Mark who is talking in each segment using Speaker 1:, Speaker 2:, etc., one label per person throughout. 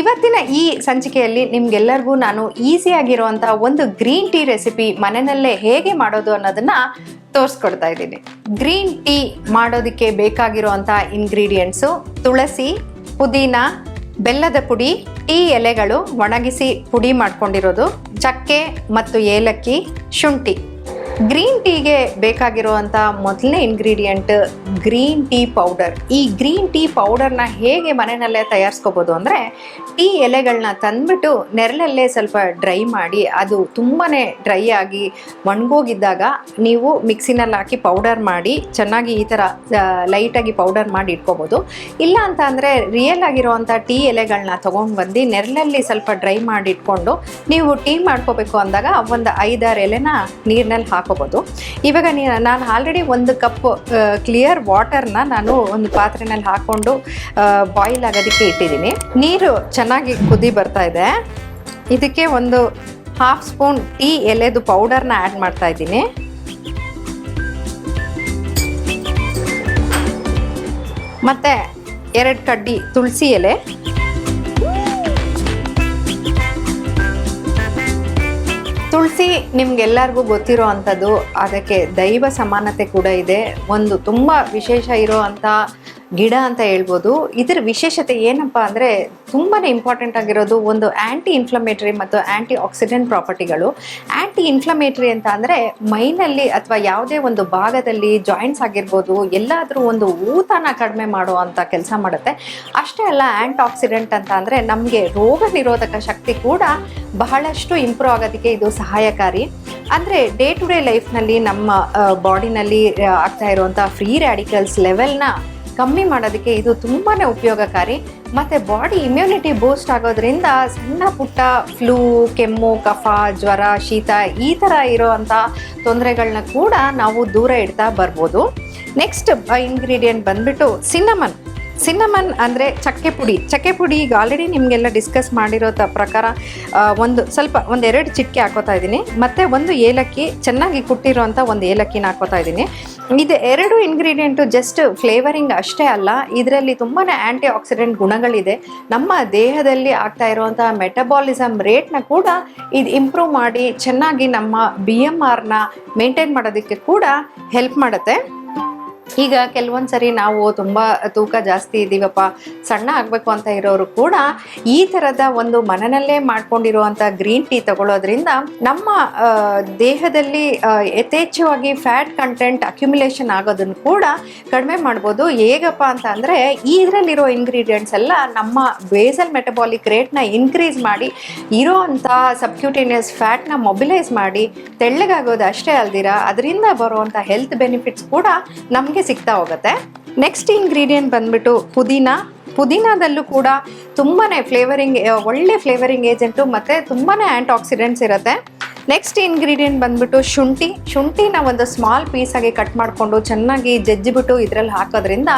Speaker 1: ಇವತ್ತಿನ ಈ ಸಂಚಿಕೆಯಲ್ಲಿ ನಿಮ್ಗೆಲ್ಲರಿಗೂ ನಾನು ಈಸಿಯಾಗಿರುವಂಥ ಒಂದು ಗ್ರೀನ್ ಟೀ ರೆಸಿಪಿ ಮನೆಯಲ್ಲೇ ಹೇಗೆ ಮಾಡೋದು ಅನ್ನೋದನ್ನ ತೋರಿಸ್ಕೊಡ್ತಾ ಇದ್ದೀನಿ. ಗ್ರೀನ್ ಟೀ ಮಾಡೋದಕ್ಕೆ ಬೇಕಾಗಿರುವಂತಹ ಇಂಗ್ರೀಡಿಯೆಂಟ್ಸು ತುಳಸಿ, ಪುದೀನ, ಬೆಲ್ಲದ ಪುಡಿ ಟೀ ಎಲೆಗಳು ಒಣಗಿಸಿ ಪುಡಿ ಮಾಡ್ಕೊಂಡಿರೋದು, ಚಕ್ಕೆ ಮತ್ತು ಏಲಕ್ಕಿ, ಶುಂಠಿ. ಗ್ರೀನ್ ಟೀಗೆ ಬೇಕಾಗಿರುವಂಥ ಮೊದಲನೇ ಇಂಗ್ರೀಡಿಯೆಂಟ್ ಗ್ರೀನ್ ಟೀ ಪೌಡರ್ ಈ ಗ್ರೀನ್ ಟೀ ಪೌಡರ್ನ ಹೇಗೆ ಮನೆಯಲ್ಲೇ ತಯಾರಿಸ್ಕೋಬೋದು ಅಂದರೆ ಟೀ ಎಲೆಗಳನ್ನ ತಂದ್ಬಿಟ್ಟು ನೆರಳಲ್ಲೇ ಸ್ವಲ್ಪ ಡ್ರೈ ಮಾಡಿ, ಅದು ತುಂಬಾ ಡ್ರೈ ಆಗಿ ಒಣಗೋಗಿದ್ದಾಗ ನೀವು ಮಿಕ್ಸಿನಲ್ಲಿ ಹಾಕಿ ಪೌಡರ್ ಮಾಡಿ, ಚೆನ್ನಾಗಿ ಈ ಥರ ಲೈಟಾಗಿ ಪೌಡರ್ ಮಾಡಿ ಇಟ್ಕೋಬೋದು. ಇಲ್ಲ ಅಂತ ಅಂದರೆ ರಿಯಲ್ ಆಗಿರುವಂಥ ಟೀ ಎಲೆಗಳನ್ನ ತೊಗೊಂಡು ಬಂದು ನೆರಳಲ್ಲಿ ಸ್ವಲ್ಪ ಡ್ರೈ ಮಾಡಿ ಇಟ್ಕೊಂಡು ನೀವು ಟೀ ಮಾಡ್ಕೋಬೇಕು ಅಂದಾಗ ಒಂದು ಐದಾರು ಎಲೆನ ನೀರಿನಲ್ಲಿ ಹಾಕೋಬೋದು. ಇವಾಗ ನೀ, ನಾನು ಆಲ್ರೆಡಿ ಒಂದು ಕಪ್ ಕ್ಲಿಯರ್ ವಾಟರ್ನ ನಾನು ಒಂದು ಪಾತ್ರೆನಲ್ಲಿ ಹಾಕ್ಕೊಂಡು ಬಾಯ್ಲ್ ಆಗೋದಕ್ಕೆ ಇಟ್ಟಿದ್ದೀನಿ. ನೀರು ಚೆನ್ನಾಗಿ ಕುದಿ ಬರ್ತಾ ಇದೆ. ಇದಕ್ಕೆ ಒಂದು ಹಾಫ್ ಸ್ಪೂನ್ ಟೀ ಎಲೆದು ಪೌಡರ್ನ ಆ್ಯಡ್ ಮಾಡ್ತಾ ಇದ್ದೀನಿ. ಮತ್ತು ಎರಡು ಕಡ್ಡಿ ತುಳಸಿ ಎಲೆ. ತುಳಸಿ ನಿಮ್ಗೆಲ್ಲರಿಗೂ ಗೊತ್ತಿರೋ ಅಂಥದ್ದು, ಅದಕ್ಕೆ ದೈವ ಸಮಾನತೆ ಕೂಡ ಇದೆ. ಒಂದು ತುಂಬ ವಿಶೇಷ ಇರೋ ಅಂಥ ಗಿಡ ಅಂತ ಹೇಳ್ಬೋದು. ಇದರ ವಿಶೇಷತೆ ಏನಪ್ಪ ಅಂದರೆ ತುಂಬಾ ಇಂಪಾರ್ಟೆಂಟ್ ಆಗಿರೋದು ಒಂದು ಆ್ಯಂಟಿ ಇನ್ಫ್ಲಮೇಟ್ರಿ ಮತ್ತು ಆ್ಯಂಟಿ ಆಕ್ಸಿಡೆಂಟ್ ಪ್ರಾಪರ್ಟಿಗಳು ಆ್ಯಂಟಿ ಇನ್ಫ್ಲಮೇಟ್ರಿ ಅಂತ ಅಂದರೆ, ಮೈನಲ್ಲಿ ಅಥವಾ ಯಾವುದೇ ಒಂದು ಭಾಗದಲ್ಲಿ ಜಾಯಿಂಟ್ಸ್ ಆಗಿರ್ಬೋದು, ಎಲ್ಲಾದರೂ ಒಂದು ಊತನ ಕಡಿಮೆ ಮಾಡುವಂಥ ಕೆಲಸ ಮಾಡುತ್ತೆ. ಅಷ್ಟೇ ಅಲ್ಲ ಆ್ಯಂಟಿ ಆಕ್ಸಿಡೆಂಟ್ ಅಂತ ಅಂದರೆ, ನಮಗೆ ರೋಗ ನಿರೋಧಕ ಶಕ್ತಿ ಕೂಡ ಬಹಳಷ್ಟು ಇಂಪ್ರೂವ್ ಆಗೋದಕ್ಕೆ ಇದು ಸಹಾಯಕಾರಿ. ಅಂದರೆ ಡೇ ಟು ಡೇ ಲೈಫ್ನಲ್ಲಿ ನಮ್ಮ ಬಾಡಿನಲ್ಲಿ ಆಗ್ತಾ ಇರುವಂಥ ಫ್ರೀ ರ್ಯಾಡಿಕಲ್ಸ್ ಲೆವೆಲ್ನ ಕಮ್ಮಿ ಮಾಡೋದಕ್ಕೆ ಇದು ತುಂಬಾ ಉಪಯೋಗಕಾರಿ. ಮತ್ತು ಬಾಡಿ ಇಮ್ಯುನಿಟಿ ಬೂಸ್ಟ್ ಆಗೋದ್ರಿಂದ ಸಣ್ಣ ಪುಟ್ಟ ಫ್ಲೂ ಕೆಮ್ಮು, ಕಫ, ಜ್ವರ, ಶೀತ ಈ ಥರ ಇರೋವಂಥ ತೊಂದರೆಗಳನ್ನ ಕೂಡ ನಾವು ದೂರ ಇಡ್ತಾ ಬರ್ಬೋದು. ನೆಕ್ಸ್ಟ್ ಇಂಗ್ರೀಡಿಯೆಂಟ್ ಬಂದ್ಬಿಟ್ಟು ಸಿನ್ನಮನ್ ಸಿನ್ನಮನ್ ಅಂದರೆ ಚಕ್ಕೆ ಪುಡಿ. ಚಕ್ಕೆ ಪುಡಿ ಈಗ ಆಲ್ರೆಡಿ ನಿಮಗೆಲ್ಲ ಡಿಸ್ಕಸ್ ಮಾಡಿರೋ ಪ್ರಕಾರ ಒಂದು ಸ್ವಲ್ಪ ಒಂದು ಎರಡು ಚಿಟಿಕೆ ಹಾಕೋತಾ ಇದ್ದೀನಿ. ಮತ್ತು ಒಂದು ಏಲಕ್ಕಿ ಚೆನ್ನಾಗಿ ಕುಟ್ಟಿರೋಂಥ ಒಂದು ಏಲಕ್ಕಿನ ಹಾಕೋತಾ ಇದ್ದೀನಿ. ಇದು ಎರಡು ಇಂಗ್ರೀಡಿಯೆಂಟು ಜಸ್ಟ್ ಫ್ಲೇವರಿಂಗ್ ಅಷ್ಟೇ ಅಲ್ಲ, ಇದರಲ್ಲಿ ತುಂಬಾ ಆ್ಯಂಟಿ ಆಕ್ಸಿಡೆಂಟ್ ಗುಣಗಳಿದೆ. ನಮ್ಮ ದೇಹದಲ್ಲಿ ಆಗ್ತಾ ಇರುವಂಥ ಮೆಟಬಾಲಿಸಮ್ ರೇಟ್ನ ಕೂಡ ಇದು ಇಂಪ್ರೂವ್ ಮಾಡಿ, ಚೆನ್ನಾಗಿ ನಮ್ಮ ಬಿ ಎಂ ಆರ್ನ ಮೇಂಟೈನ್ ಮಾಡೋದಕ್ಕೆ ಕೂಡ ಹೆಲ್ಪ್ ಮಾಡುತ್ತೆ. ಈಗ ಕೆಲವೊಂದು ಸರಿ ನಾವು ತುಂಬ ತೂಕ ಜಾಸ್ತಿ ಇದ್ದೀವಪ್ಪ, ಸಣ್ಣ ಆಗಬೇಕು ಅಂತ ಇರೋರು ಕೂಡ ಈ ಥರದ ಒಂದು ಮನನಲ್ಲೇ ಮಾಡ್ಕೊಂಡಿರುವಂಥ ಗ್ರೀನ್ ಟೀ ತಗೊಳ್ಳೋದ್ರಿಂದ ನಮ್ಮ ದೇಹದಲ್ಲಿ ಯಥೇಚ್ಛವಾಗಿ ಫ್ಯಾಟ್ ಕಂಟೆಂಟ್ ಅಕ್ಯುಮುಲೇಷನ್ ಆಗೋದನ್ನು ಕೂಡ ಕಡಿಮೆ ಮಾಡ್ಬೋದು. ಹೇಗಪ್ಪ ಅಂತ ಅಂದರೆ ಇದರಲ್ಲಿರೋ ಇಂಗ್ರೀಡಿಯೆಂಟ್ಸ್ ಎಲ್ಲ ನಮ್ಮ ಬೇಸಲ್ ಮೆಟಬಾಲಿಕ್ ರೇಟ್ನ ಇನ್ಕ್ರೀಸ್ ಮಾಡಿ ಇರೋ ಅಂಥ ಸಬ್ಕ್ಯೂಟೇನಿಯಸ್ ಫ್ಯಾಟ್ನ ಮೊಬಿಲೈಸ್ ಮಾಡಿ, ತೆಳ್ಳಗಾಗೋದು ಅಷ್ಟೇ ಅಲ್ದಿರ, ಅದರಿಂದ ಬರುವಂಥ ಹೆಲ್ತ್ ಬೆನಿಫಿಟ್ಸ್ ಕೂಡ ನಮಗೆ ಸಿಗ್ತಾ ಹೋಗುತ್ತೆ ನೆಕ್ಸ್ಟ್ ಇಂಗ್ರೀಡಿಯೆಂಟ್ ಬಂದ್ಬಿಟ್ಟು ಪುದೀನ. ಪುದೀನದಲ್ಲೂ ಕೂಡ ತುಂಬಾ ಫ್ಲೇವರಿಂಗ್ ಒಳ್ಳೆ ಫ್ಲೇವರಿಂಗ್ ಏಜೆಂಟು ಮತ್ತು ತುಂಬಾ ಆ್ಯಂಟಿ ಆಕ್ಸಿಡೆಂಟ್ಸ್ ಇರುತ್ತೆ. ನೆಕ್ಸ್ಟ್ ಇಂಗ್ರೀಡಿಯೆಂಟ್ ಬಂದ್ಬಿಟ್ಟು ಶುಂಠಿ. ಶುಂಠಿನ ಒಂದು ಸ್ಮಾಲ್ ಪೀಸಾಗಿ ಕಟ್ ಮಾಡಿಕೊಂಡು ಚೆನ್ನಾಗಿ ಜಜ್ಜಿಬಿಟ್ಟು ಇದರಲ್ಲಿ ಹಾಕೋದ್ರಿಂದ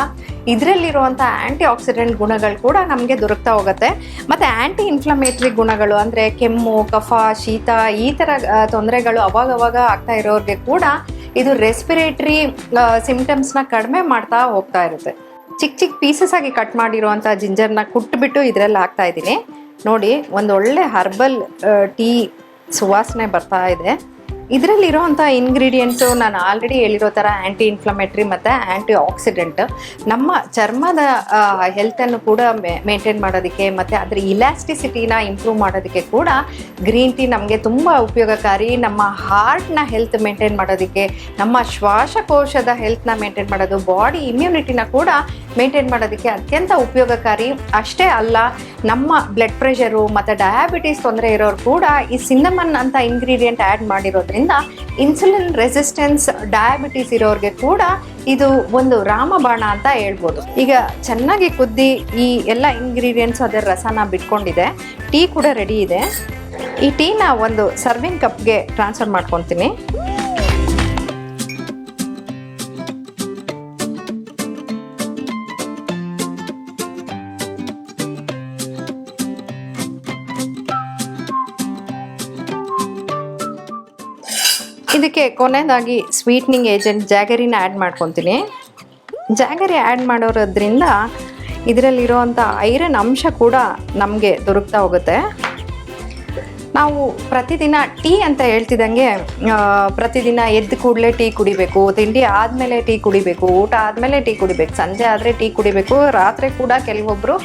Speaker 1: ಇದರಲ್ಲಿರುವಂಥ ಆ್ಯಂಟಿ ಆಕ್ಸಿಡೆಂಟ್ ಗುಣಗಳು ಕೂಡ ನಮಗೆ ದೊರಕ್ತಾ ಹೋಗುತ್ತೆ. ಮತ್ತು ಆ್ಯಂಟಿ ಇನ್ಫ್ಲಮೇಟ್ರಿ ಗುಣಗಳು ಅಂದರೆ ಕೆಮ್ಮು, ಕಫ, ಶೀತ ಈ ಥರ ತೊಂದರೆಗಳು ಅವಾಗವಾಗ ಆಗ್ತಾ ಇರೋರಿಗೆ ಕೂಡ ಇದು ರೆಸ್ಪಿರೇಟ್ರಿ ಸಿಮ್ಟಮ್ಸ್ನ ಕಡಿಮೆ ಮಾಡ್ತಾ ಹೋಗ್ತಾ ಇರುತ್ತೆ. ಚಿಕ್ಕ ಚಿಕ್ಕ ಪೀಸಸ್ ಆಗಿ ಕಟ್ ಮಾಡಿರುವಂಥ ಜಿಂಜರ್ನ ಕುಟ್ಬಿಟ್ಟು ಇದರಲ್ಲಿ ಹಾಕ್ತಾ ಇದ್ದೀನಿ. ನೋಡಿ ಒಂದು ಒಳ್ಳೆ ಹರ್ಬಲ್ ಟೀ ಸುವಾಸನೆ ಬರ್ತಾ ಇದೆ. ಇದರಲ್ಲಿರೋವಂಥ ಇಂಗ್ರೀಡಿಯೆಂಟ್ಸು ನಾನು ಆಲ್ರೆಡಿ ಹೇಳಿರೋ ಥರ ಆ್ಯಂಟಿ ಇನ್ಫ್ಲಮೇಟ್ರಿ ಮತ್ತು ಆ್ಯಂಟಿ ಆಕ್ಸಿಡೆಂಟ್ ನಮ್ಮ ಚರ್ಮದ ಹೆಲ್ತನ್ನು ಕೂಡ ಮೇಂಟೈನ್ ಮಾಡೋದಕ್ಕೆ ಮತ್ತು ಅದರ ಇಲಾಸ್ಟಿಸಿಟಿನ ಇಂಪ್ರೂವ್ ಮಾಡೋದಕ್ಕೆ ಕೂಡ ಗ್ರೀನ್ ಟೀ ನಮಗೆ ತುಂಬ ಉಪಯೋಗಕಾರಿ. ನಮ್ಮ ಹಾರ್ಟ್ನ ಹೆಲ್ತ್ ಮೇಂಟೈನ್ ಮಾಡೋದಕ್ಕೆ, ನಮ್ಮ ಶ್ವಾಸಕೋಶದ ಹೆಲ್ತ್ನ ಮೇಂಟೈನ್ ಮಾಡೋದು ಬಾಡಿ ಇಮ್ಯುನಿಟಿನ ಕೂಡ ಮೇಂಟೈನ್ ಮಾಡೋದಕ್ಕೆ ಅತ್ಯಂತ ಉಪಯೋಗಕಾರಿ. ಅಷ್ಟೇ ಅಲ್ಲ, ನಮ್ಮ ಬ್ಲಡ್ ಪ್ರೆಷರು ಮತ್ತು ಡಯಾಬಿಟೀಸ್ ತೊಂದರೆ ಇರೋರು ಕೂಡ ಈ ಸಿನ್ನಮನ್ ಅಂತ ಇಂಗ್ರೀಡಿಯೆಂಟ್ ಆ್ಯಡ್ ಮಾಡಿರೋದ್ರಿಂದ ಇನ್ಸುಲಿನ್ ರೆಸಿಸ್ಟೆನ್ಸ್ ಡಯಾಬಿಟೀಸ್ ಇರೋರಿಗೆ ಕೂಡ ಇದು ಒಂದು ರಾಮಬಾಣ ಅಂತ ಹೇಳ್ಬೋದು. ಈಗ ಚೆನ್ನಾಗಿ ಕುದ್ದಿ ಈ ಎಲ್ಲ ಇಂಗ್ರೀಡಿಯೆಂಟ್ಸ್ ಅದರ ರಸನ ಬಿಟ್ಕೊಂಡಿದೆ. ಟೀ ಕೂಡ ರೆಡಿ ಇದೆ. ಈ ಟೀನ ಒಂದು ಸರ್ವಿಂಗ್ ಕಪ್ಗೆ ಟ್ರಾನ್ಸ್ಫರ್ ಮಾಡ್ಕೊತೀನಿ. ಇದಕ್ಕೆ ಕೊನೆಯದಾಗಿ ಸ್ವೀಟ್ನಿಂಗ್ ಏಜೆಂಟ್ ಜಾಗರಿನ ಆ್ಯಡ್ ಮಾಡ್ಕೊತೀನಿ. ಜಾಗರಿ ಆ್ಯಡ್ ಮಾಡೋದ್ರಿಂದ ಇದರಲ್ಲಿರುವಂಥ ಐರನ್ ಅಂಶ ಕೂಡ ನಮಗೆ ದೊರಕ್ತಾ ಹೋಗುತ್ತೆ. ನಾವು ಪ್ರತಿದಿನ ಟೀ ಅಂತ ಹೇಳ್ತಿದ್ದಂಗೆ ಪ್ರತಿದಿನ ಎದ್ದು ಕೂಡಲೇ ಟೀ ಕುಡಿಬೇಕು, ತಿಂಡಿ ಆದಮೇಲೆ ಟೀ ಕುಡಿಬೇಕು, ಊಟ ಆದಮೇಲೆ ಟೀ ಕುಡಿಬೇಕು, ಸಂಜೆ ಆದರೆ ಟೀ ಕುಡಿಬೇಕು, ರಾತ್ರಿ ಕೂಡ ಕೆಲವೊಬ್ಬರು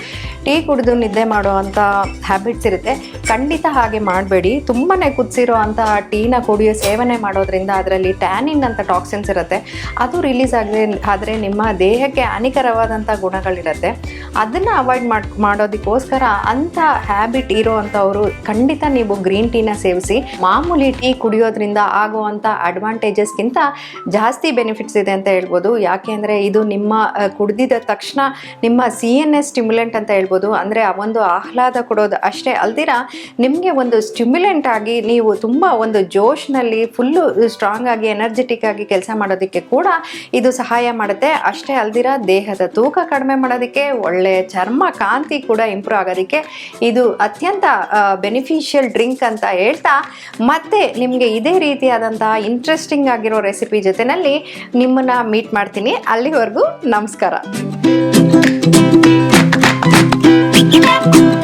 Speaker 1: ಟೀ ಕುಡಿದು ನಿದ್ದೆ ಮಾಡುವಂಥ ಹ್ಯಾಬಿಟ್ಸ್ ಇರುತ್ತೆ. ಖಂಡಿತ ಹಾಗೆ ಮಾಡಬೇಡಿ. ತುಂಬಾ ಕುದಿಸಿರೋ ಅಂತ ಟೀನ ಕುಡಿಯೋ ಸೇವನೆ ಮಾಡೋದ್ರಿಂದ ಅದರಲ್ಲಿ ಟ್ಯಾನಿನ್ ಅಂತ ಟಾಕ್ಸಿನ್ಸ್ ಇರುತ್ತೆ. ಅದು ರಿಲೀಸ್ ಆಗದೆ ಆದರೆ ನಿಮ್ಮ ದೇಹಕ್ಕೆ ಹಾನಿಕರವಾದಂಥ ಗುಣಗಳಿರುತ್ತೆ. ಅದನ್ನು ಅವಾಯ್ಡ್ ಮಾಡಿ, ಮಾಡೋದಕ್ಕೋಸ್ಕರ ಅಂಥ ಹ್ಯಾಬಿಟ್ ಇರೋ ಅಂಥವ್ರು ಖಂಡಿತ ನೀವು ಗ್ರೀನ್ ಟೀನ ಸೇವಿಸಿ. ಮಾಮೂಲಿ ಟೀ ಕುಡಿಯೋದ್ರಿಂದ ಆಗುವಂಥ ಅಡ್ವಾಂಟೇಜಸ್ಗಿಂತ ಜಾಸ್ತಿ ಬೆನಿಫಿಟ್ಸ್ ಇದೆ ಅಂತ ಹೇಳ್ಬೋದು. ಯಾಕೆ ಅಂದರೆ ಇದು ನಿಮ್ಮ ಕುಡಿದಿದ ತಕ್ಷಣ ನಿಮ್ಮ ಸಿ ಎನ್ ಎಸ್ ಸ್ಟಿಮ್ಯುಲೆಂಟ್ ಅಂತ ಹೇಳ್ಬೋದು. ಅಂದರೆ ಆ ಒಂದು ಆಹ್ಲಾದ ಕೊಡೋದು ಅಷ್ಟೇ ಅಲ್ದಿರ, ನಿಮಗೆ ಒಂದು ಸ್ಟಿಮ್ಯುಲೆಂಟ್ ಆಗಿ ನೀವು ತುಂಬ ಒಂದು ಜೋಶ್ನಲ್ಲಿ ಫುಲ್ಲು ಸ್ಟ್ರಾಂಗ್ ಆಗಿ ಎನರ್ಜೆಟಿಕ್ ಆಗಿ ಕೆಲಸ ಮಾಡೋದಕ್ಕೆ ಕೂಡ ಇದು ಸಹಾಯ ಮಾಡುತ್ತೆ. ಅಷ್ಟೇ ಅಲ್ದಿರ, ದೇಹದ ತೂಕ ಕಡಿಮೆ ಮಾಡೋದಕ್ಕೆ ಒಳ್ಳೆಯ ಚರ್ಮ ಕಾಂತಿ ಕೂಡ ಇಂಪ್ರೂವ್ ಆಗೋದಕ್ಕೆ ಇದು ಅತ್ಯಂತ ಬೆನಿಫಿಷಿಯಲ್ ಡ್ರಿಂಕ್ ಅಂತ ಹೇಳ್ತಾ, ಮತ್ತೆ ನಿಮಗೆ ಇದೇ ರೀತಿಯಾದಂತಹ ಇಂಟ್ರೆಸ್ಟಿಂಗ್ ಆಗಿರೋ ರೆಸಿಪಿ ಜೊತೆನಲ್ಲಿ ನಿಮ್ಮನ್ನ ಮೀಟ್ ಮಾಡ್ತೀನಿ. ಅಲ್ಲಿವರೆಗೂ ನಮಸ್ಕಾರ. Thank you.